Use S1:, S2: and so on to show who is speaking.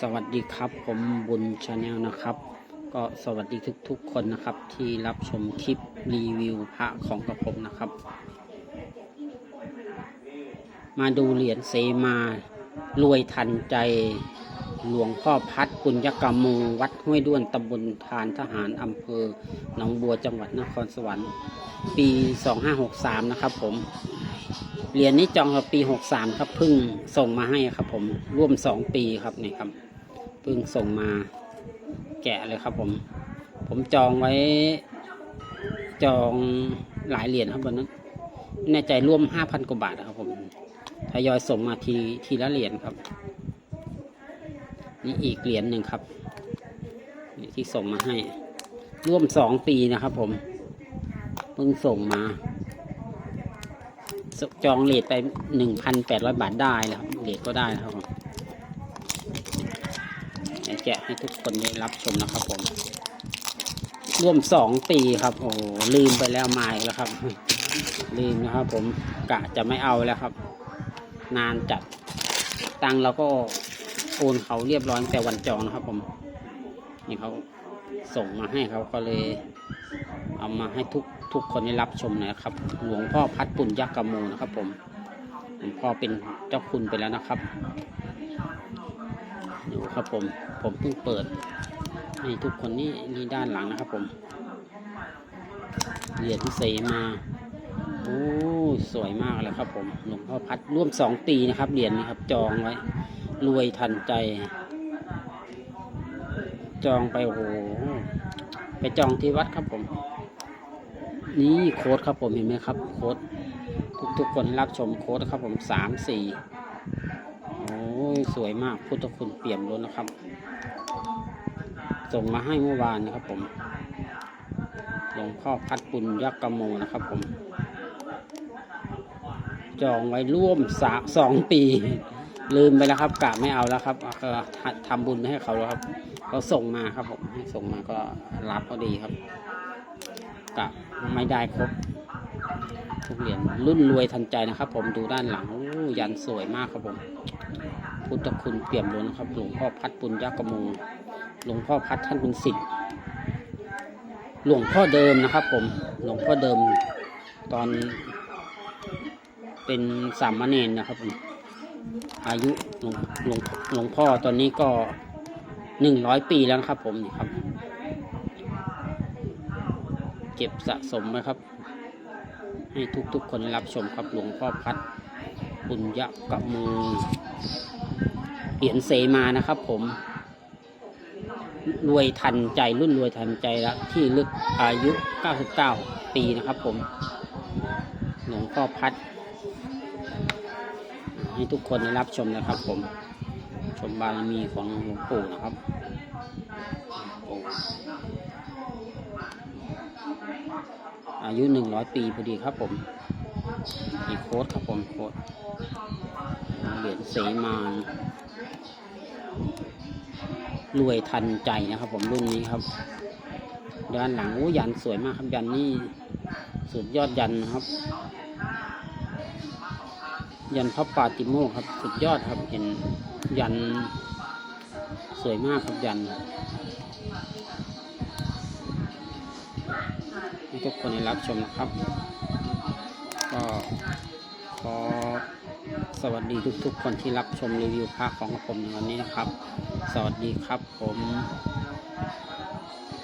S1: สวัสดีครับผมบุญชาแนลนะครับ ก็สวัสดีทุกๆคนนะครับ ที่รับชมคลิปรีวิวพระของกระผมนะครับ มาดูเหรียญเซมารวยทันใจหลวงพ่อพัดปุญญกรรมมูวัดห้วยด้วนตำบลทานทหารอำเภอหนองบัวจังหวัดนครสวรรค์ ปี 2563 นะครับผม เหรียญนี้จองกับปี63ครับเพิ่งส่งมาให้ครับ ผมร่วม2ปีครับนี่ครับเพิ่งส่งมาแกะเลยครับ ผม ผมจองไว้ จองหลายเหรียญครับวันนั้นแน่ใจร่วม5,000กว่าบาทครับ ผมทยอยส่งมาทีทีละเหรียญครับ นี่อีกเหรียญหนึ่งครับนี่ที่ส่งมาให้ ร่วม2ปีนะครับ ผมเพิ่งส่งมา จองเลทไปหนึ่งพันแปดร้อยบาทได้แล้วครับเลทก็ได้นะครับผมแจกให้ทุกคนได้รับชมนะครับผมร่วมสองปีครับ โอ้ลืมไปแล้วมาแล้วครับ ลืมนะครับ ผมกะจะไม่เอาแล้วครับ นานจัดตังเราก็โอนเขาเรียบร้อยแต่วันจองนะครับ ผมนี่เขาส่งมาให้เขาก็เลย เอามาให้ทุกทุกคนได้รับชมนะครับ หลวงพ่อพัดปุ่นยักษ์กรมูนะครับ ผมหลวงพ่อเป็นเจ้าคุณไปแล้วนะครับดูครับผมผมเพิ่งเปิดให้ทุกคนนี่นี่ด้านหลังนะครับผมเหรียญเสมาโอ้สวยมากเลยครับผมหลวงพ่อพัดร่วมสองปีนะครับเหรียญนี้ครับจองไว้ รวยทันใจ จองไปโอ้โห ไปจองที่วัดครับผม นี่โค้ดครับผมเห็นไหมครับ โค้ดทุกๆคนรับชมโค้ดครับผมสามสี่โอ้ยสวยมากพุทธคุณเปี่ยมล้นนะครับ ส่งมาให้เมื่อวานนะครับผมหลวงพ่อพัดปุญยักษ์กระโมนะครับผม จองไว้ร่วมสาสองปี ลืมไปแล้วครับกะไม่เอาแล้วครับทำบุญให้เขาแล้วครับ เขาส่งมาครับผมให้ส่งมาก็รับก็ดีครับกะไม่ได้ครบทุกเหรียญรุ่นรวยทันใจนะครับ ผมดูด้านหลังยันสวยมากครับผม พุทธคุณเปี่ยมล้นครับหลวงพ่อพัดปุญญกมงหลวงพ่อพัดท่านเป็นสิทธิ์หลวงพ่อเดิมนะครับ ผมหลวงพ่อเดิมตอนเป็นสามเณรนะครับผมอายุหลวงหลวงหลวงพ่อตอนนี้ก็ หนึ่งร้อยปีแล้วครับ ผมนี่ครับ เก็บสะสมไว้ครับ ให้ทุกๆคนรับชมครับหลวงพ่อพัดปุญญกับมือเหรียญเสมานะครับ ผมรวยทันใจรุ่นรวยทันใจแล้วที่ลึกอายุ 99 ปีนะครับ ผมหลวงพ่อพัด ให้ทุกคนได้รับชมนะครับผม ชมบารมีของหลวงปู่นะครับปู่อายุหนึ่งร้อยปีพอดีครับผม อีกโค้ดครับผมโค้ดเหรียญเสมานรวยทันใจนะครับผมรุ่นนี้ครับด้านหลังโอ้ยันสวยมากครับยันนี่สุดยอดยันนะครับ ยันพระปาติโมครับ สุดยอดครับเห็น ยันสวยมากครับยันให้ทุกคนได้รับชมนะครับ ก็ขอสวัสดีทุกๆคนที่รับชมรีวิวพระของผมในวันนี้นะครับ สวัสดีครับผม